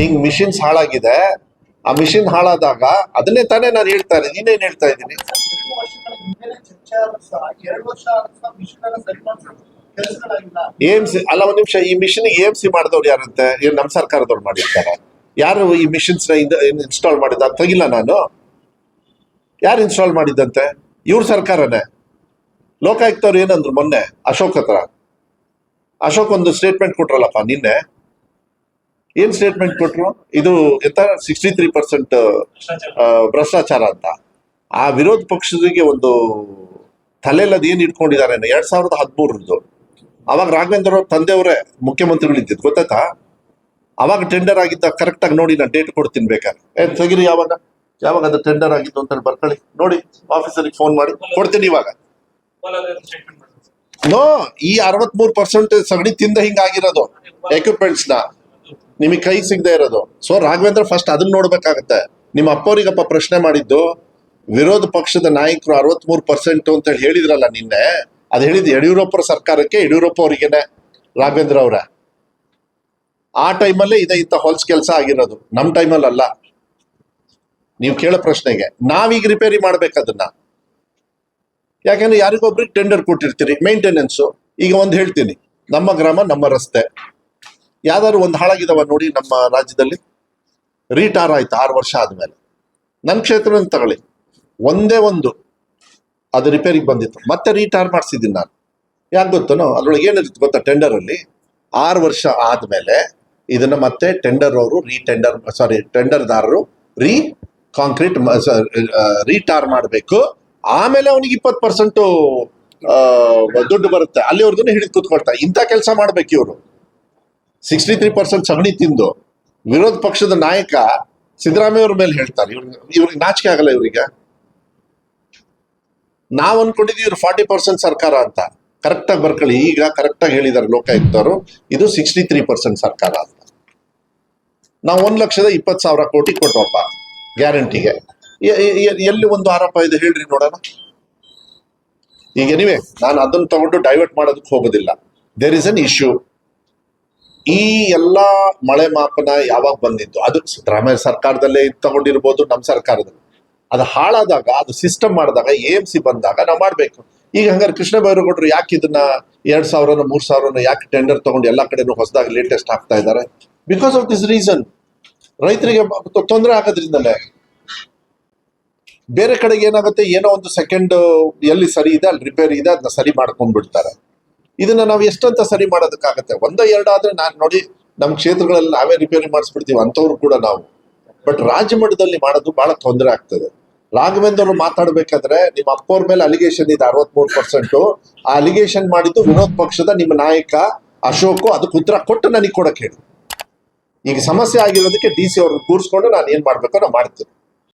ಹಿಂಗ್ ಮಿಷಿನ್ಸ್ ಹಾಳಾಗಿದೆ. ಆ ಮಿಷಿನ್ ಹಾಳಾದಾಗ ಅದನ್ನೇ ತಾನೇ ನಾನು ಹೇಳ್ತಾ ಇದ್ದೀನಿ ನೀನೇನ್ ಹೇಳ್ತಾ ಇದ್ದೀನಿ? ಎರಡು ವರ್ಷಗಳ ಹಿಂದೆನೆ ಚರ್ಚೆ ಆದ್ರೂ ಸಹ ಎರಡು ವರ್ಷ ಆದ್ರೂ ಸಹ ಮಿಷನ್ ಅನ್ನ ಸರಿ ಮಾಡ್ತಾರೆ ಎ ಎಂ ಸಿ ಅಲ್ಲ ಒಂದ್ ನಿಮಿಷ ಈ ಮಿಷಿನ್ ಎ ಎಂ ಸಿ ಮಾಡಿದವ್ರು ಯಾರಂತೆ? ಏನ್ ನಮ್ಮ ಸರ್ಕಾರದವ್ರು ಮಾಡಿರ್ತಾರೆ? ಯಾರು ಈ ಮಿಷಿನ್ಸ್ ಇನ್ಸ್ಟಾಲ್ ಮಾಡಿದ ತಗಿಲ್ಲ ನಾನು. ಯಾರು ಇನ್ಸ್ಟಾಲ್ ಮಾಡಿದ್ದಂತೆ? ಇವ್ರ ಸರ್ಕಾರನೇ. ಲೋಕಾಯುಕ್ತವ್ರು ಏನಂದ್ರು ಮೊನ್ನೆ ಅಶೋಕ್ ಹತ್ರ. ಅಶೋಕ್ ಒಂದು ಸ್ಟೇಟ್ಮೆಂಟ್ ಕೊಟ್ರಲ್ಲಪ್ಪ ನಿನ್ನೆ. ಏನ್ ಸ್ಟೇಟ್ಮೆಂಟ್ ಕೊಟ್ರು? ಇದು ಎಂತ ಸಿಕ್ಸ್ಟಿ ತ್ರೀ ಪರ್ಸೆಂಟ್ ಭ್ರಷ್ಟಾಚಾರ ಅಂತ. ಆ ವಿರೋಧ ಪಕ್ಷದಿಗೆ ಒಂದು ತಲೆಯಲ್ಲಿ ಏನು ಇಟ್ಕೊಂಡಿದ್ದಾರೆ ಎರಡ್ ಸಾವಿರದ ಹದಿಮೂರರದ್ದು. ಅವಾಗ ರಾಘವೇಂದ್ರ ಅವ್ರ ತಂದೆಯವರೇ ಮುಖ್ಯಮಂತ್ರಿಗಳಿದ್ದಿದ್ದು ಗೊತ್ತಾಯ್ತಾ? ಅವಾಗ ಟೆಂಡರ್ ಆಗಿದ್ದ ಕರೆಕ್ಟ್ ಆಗಿ ನೋಡಿ ನಾನು ಡೇಟ್ ಕೊಡ್ತೀನಿ ಬೇಕಾದ್ರೆ. ಏ ತೆಗಿರಿ ಯಾವಾಗ? ಯಾವಾಗ ಅದು ಟೆಂಡರ್ ಆಗಿದ್ದು ಅಂತ ಬರ್ಕೊಳ್ಳಿ. ನೋಡಿ ಆಫೀಸರಿಗೆ ಫೋನ್ ಮಾಡಿ. ಕೊಡ್ತೀನಿ ಇವಾಗ. ನೋ ಈ ಅರವತ್ಮೂರು ಪರ್ಸೆಂಟ್ ಸಗಣಿ ತಿಂದ ಹಿಂಗಾಗಿರೋದು ಎಕ್ವಿಪ್ಮೆಂಟ್ಸ್ನ. ನಿಮಗೆ ಕೈ ಸಿಗದೆ ಇರೋದು. ಸೊ ರಾಘವೇಂದ್ರ ಫಸ್ಟ್ ಅದನ್ನ ನೋಡ್ಬೇಕಾಗತ್ತೆ. ನಿಮ್ಮ ಅಪ್ಪವರಿಗಪ್ಪ ಪ್ರಶ್ನೆ ಮಾಡಿದ್ದು, ವಿರೋಧ ಪಕ್ಷದ ನಾಯಕರು ಅರವತ್ಮೂರು ಪರ್ಸೆಂಟ್ ಅಂತ ಹೇಳಿ ಹೇಳಿದ್ರಲ್ಲ ನಿನ್ನೆ, ಅದು ಹೇಳಿದ್ ಯಡಿಯೂರಪ್ಪರ ಸರ್ಕಾರಕ್ಕೆ, ಯಡಿಯೂರಪ್ಪ ಅವರಿಗೇನೆ, ರಾಘವೇಂದ್ರ ಅವರ. ಆ ಟೈಮಲ್ಲೇ ಇದೆ ಇಂಥ ಹೊಲ್ಸ್ ಕೆಲಸ ಆಗಿರೋದು. ನಮ್ಮ ಟೈಮಲ್ಲಿ ಅಲ್ಲ. ನೀವು ಕೇಳೋ ಪ್ರಶ್ನೆಗೆ. ನಾವೀಗ ರಿಪೇರಿ ಮಾಡ್ಬೇಕದನ್ನ ಯಾಕಂದ್ರೆ ಯಾರಿಗೊಬ್ರಿಗೆ ಟೆಂಡರ್ ಕೊಟ್ಟಿರ್ತೀರಿ ಮೇಂಟೆನೆನ್ಸು ಈಗ ಒಂದು ಹೇಳ್ತೀನಿ. ನಮ್ಮ ಗ್ರಾಮ, ನಮ್ಮ ರಸ್ತೆ. ಯಾವ್ದಾದ್ರು ಒಂದು ಹಾಳಾಗಿದಾವ ನೋಡಿ ನಮ್ಮ ರಾಜ್ಯದಲ್ಲಿ ರಿಟೈರ್ ಆಯ್ತು ಆರು ವರ್ಷ ಆದ್ಮೇಲೆ. ನನ್ನ ಕ್ಷೇತ್ರ ತಗೊಳ್ಳಿ. ಒಂದೇ ಒಂದು. ಅದು ರಿಪೇರಿಗೆ ಬಂದಿತ್ತು. ಮತ್ತೆ ರಿಟೈರ್ ಮಾಡಿಸಿದ್ದೀನಿ ನಾನು. ಯಾಕೆ ಗೊತ್ತೋ ಅದ್ರೊಳಗೆ ಏನಿರುತ್ತೆ ಗೊತ್ತಾ ಟೆಂಡರ್ ಅಲ್ಲಿ ಆರು ವರ್ಷ ಆದಮೇಲೆ ಇದನ್ನ ಮತ್ತೆ ಟೆಂಡರ್ ಅವರು ರೀಟೆಂಡರ್ ಸಾರಿ ಟೆಂಡರ್ದಾರರು ರೀ ಕಾಂಕ್ರೀಟ್ ರೀಟಾರ್ ಮಾಡಬೇಕು. ಆಮೇಲೆ ಅವನಿಗೆ ಇಪ್ಪತ್ತು ಪರ್ಸೆಂಟ್ ದುಡ್ಡು ಬರುತ್ತೆ. ಅಲ್ಲಿವರೆಗೂ ಹಿಡಿದು ಕೂತ್ಕೊಳ್ತಾರೆ ಇಂಥ ಕೆಲಸ ಮಾಡ್ಬೇಕು ಇವರು. ಸಿಕ್ಸ್ಟಿ ತ್ರೀ ಪರ್ಸೆಂಟ್ ಸಗಣಿ ತಿಂದು ವಿರೋಧ ಪಕ್ಷದ ನಾಯಕ ಸಿದ್ದರಾಮಯ್ಯ ಅವ್ರ ಮೇಲೆ ಹೇಳ್ತಾರೆ. ಇವ್ರಿಗೆ ಇವ್ರಿಗೆ ನಾಚಿಕೆ ಆಗಲ್ಲ ಇವರಿಗೆ. ನಾವ್ ಅನ್ಕೊಂಡಿದ್ವಿ ಇವ್ರು ಫಾರ್ಟಿ ಪರ್ಸೆಂಟ್ ಸರ್ಕಾರ ಅಂತ. ಕರೆಕ್ಟ್ ಆಗಿ ಬರ್ಕೊಳ್ಳಿ. ಈಗ ಕರೆಕ್ಟಾಗಿ ಹೇಳಿದ್ದಾರೆ ಲೋಕಾಯುಕ್ತರು ಇದು ಸಿಕ್ಸ್ಟಿ ತ್ರೀ ಪರ್ಸೆಂಟ್ ಸರ್ಕಾರ ಅಂತ. ನಾವು ಒಂದ್ ಲಕ್ಷದ ಇಪ್ಪತ್ತು ಸಾವಿರ ಕೋಟಿ ಕೊಟ್ಟೋಪ್ಪ ಗ್ಯಾರಂಟಿಗೆ. ಎಲ್ಲಿ ಒಂದು ಆರೋಪ ಇದೆ ಹೇಳ್ರಿ ನೋಡೋಣ. ಈಗ ಎನಿವೆ ನಾನು ಅದನ್ನ ತಗೊಂಡು ಡೈವರ್ಟ್ ಮಾಡೋದಕ್ಕೆ ಹೋಗೋದಿಲ್ಲ. ದೇರ್ ಇಸ್ ಅನ್ ಇಶ್ಯೂ ಈ ಎಲ್ಲ ಮಳೆ ಮಾಪನ ಯಾವಾಗ ಬಂದಿತ್ತು? ಅದು ಸಿದ್ದರಾಮಯ್ಯ ಸರ್ಕಾರದಲ್ಲೇ ತಗೊಂಡಿರ್ಬೋದು ನಮ್ಮ ಸರ್ಕಾರದಲ್ಲಿ. ಅದು ಹಾಳಾದಾಗ, ಅದು ಸಿಸ್ಟಮ್ ಮಾಡಿದಾಗ ಎ ಎಂ ಸಿ ಬಂದಾಗ ನಾವು ಮಾಡಬೇಕು. ಈಗ ಹಂಗಾರೆ ಕೃಷ್ಣ ಬೈರೇಗೌಡರು ಯಾಕೆ ಇದನ್ನ ಎರಡ್ ಸಾವಿರನ, ಮೂರ್ ಸಾವಿರನ ಯಾಕೆ ಟೆಂಡರ್ ತಗೊಂಡು ಎಲ್ಲಾ ಕಡೆನೂ ಹೊಸದಾಗಿ ಲೇಟೆಸ್ಟ್ ಹಾಕ್ತಾ ಇದ್ದಾರೆ? ಬಿಕಾಸ್ ಆಫ್ ದಿಸ್ ರೀಸನ್ ರೈತರಿಗೆ ತೊಂದರೆ ಆಗೋದ್ರಿಂದಲೇ. ಬೇರೆ ಕಡೆಗೆ ಏನಾಗುತ್ತೆ? ಏನೋ ಒಂದು ಸೆಕೆಂಡ್ ಎಲ್ಲಿ ಸರಿ ಇದೆ, ಅಲ್ಲಿ ರಿಪೇರಿ ಇದೆ ಅದನ್ನ ಸರಿ ಮಾಡ್ಕೊಂಡ್ಬಿಡ್ತಾರೆ. ಇದನ್ನ ನಾವು ಎಷ್ಟಂತ ಸರಿ ಮಾಡೋದಕ್ಕಾಗತ್ತೆ? ಒಂದ ಎರಡಾದ್ರೆ ನಾನು ನೋಡಿ ನಮ್ಮ ಕ್ಷೇತ್ರಗಳಲ್ಲಿ ನಾವೇ ರಿಪೇರಿ ಮಾಡಿಸ್ಬಿಡ್ತೀವಿ ಅಂತವ್ರು ಕೂಡ ನಾವು. ಬಟ್ ರಾಜ್ಯ ಮಟ್ಟದಲ್ಲಿ ಮಾಡೋದು ಬಹಳ ತೊಂದರೆ ಆಗ್ತದೆ. ರಾಘವೇಂದ್ರ ಮಾತಾಡ್ಬೇಕಾದ್ರೆ ನಿಮ್ಮ ಅಪ್ಪವ್ರ ಮೇಲೆ ಅಲಿಗೇಷನ್ ಇದೆ ಅರವತ್ಮೂರು ಪರ್ಸೆಂಟ್ ಆ ಅಲಿಗೇಷನ್ ಮಾಡಿದ್ದು ವಿರೋಧ ಪಕ್ಷದ ನಿಮ್ಮ ನಾಯಕ ಅಶೋಕ್, ಅದಕ್ಕೆ ಉತ್ತರ ಕೊಟ್ಟು ನನಗೆ ಕೊಡಕ್ಕೆ ಹೇಳಿ. ಈಗ ಸಮಸ್ಯೆ ಆಗಿರೋದಕ್ಕೆ ಡಿ ಸಿ ಅವ್ರನ್ನ ಕೂರಿಸ್ಕೊಂಡು ನಾನು ಏನ್ ಮಾಡ್ಬೇಕೋ ನಾನು ಮಾಡ್ತೀನಿ.